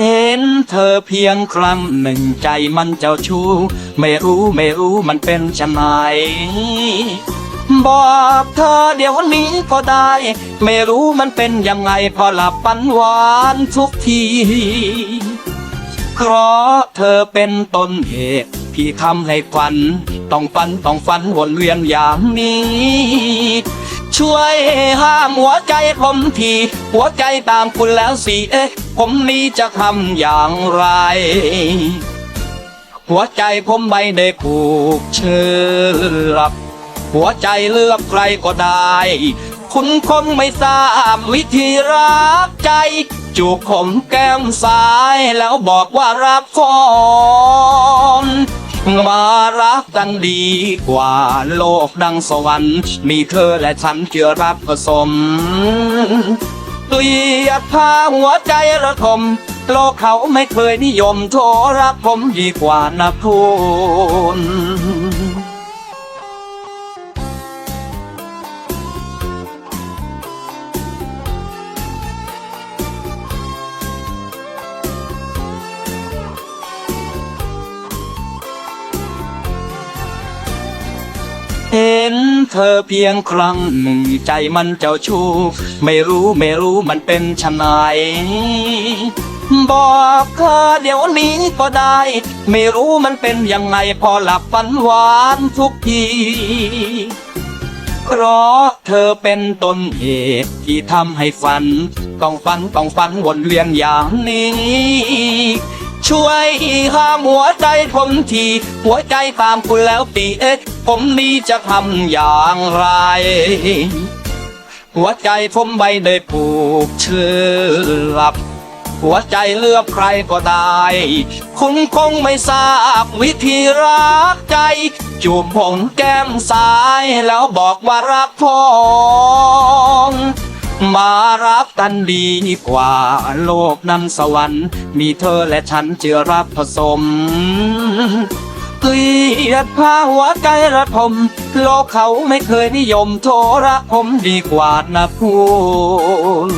เห็นเธอเพียงครั้งหนึ่งใจมันเจ้าชู้ ไม่รู้ไม่รู้มันเป็นจะไหนบอกเธอเดี๋ยวนี้ก็ได้ ไม่รู้มันเป็นยังไงพอหลับปันหวานทุกที เพราะเธอเป็นต้นเหตุที่ทำให้ฝัน ต้องฝันต้องฝันวนเวียนอย่างนี้ ช่วยห้ามหัวใจผมที หัวใจตามคุณแล้วสิเอ๊ะ ผมนี้จะทำอย่างไร หัวใจผมไม่ได้ผูกเชือกหัวใจเลือกใครก็ได้ คุณคงไม่ทราบวิธีรักใจ จูบผมแก้มซ้ายแล้วบอกว่ารักก่อน มารักกันดีกว่าโลกดังสวรรค์ มีเธอและฉันเจือรับผสมเกลียดพาหัวใจระทมโลกเขาไม่เคยนิยมโทรรักผมดีกว่านะคุณ ห็นเธอเพียงครั้งหนึ่งใจมันเจ้าชู้ไม่รู้ไม่รู้มันเป็นชะไหนบอกเธอเดี๋ยวนี้ก็ได้ ไม่รู้มันเป็นยังไงพอหลับฝันหวานทุกทีเพราะเธอเป็นต้นเหตุที่ทำให้ฝัน ต้องฝันต้องฝันวนเวียนอย่างนี้ ช่วยห้ามหัวใจผมที หัวใจตามคุณแล้วตีเอ๊ะ ผมนี้จะทำอย่างไร หัวใจผมไม่ได้ผูกเชือกหัวใจเลือกใครก็ได้ คุณคงไม่ทราบวิธีรักใจ จูบผมแก้มซ้ายแล้วบอกว่ารักพอ มารักกันดีกว่า โลกนั้นสวรรค์ มีเธอและฉันเจือรับผสมเกลียดพาหัวใจระทมโลกเขาไม่เคยนิยมโทรผมดีกว่านะพูน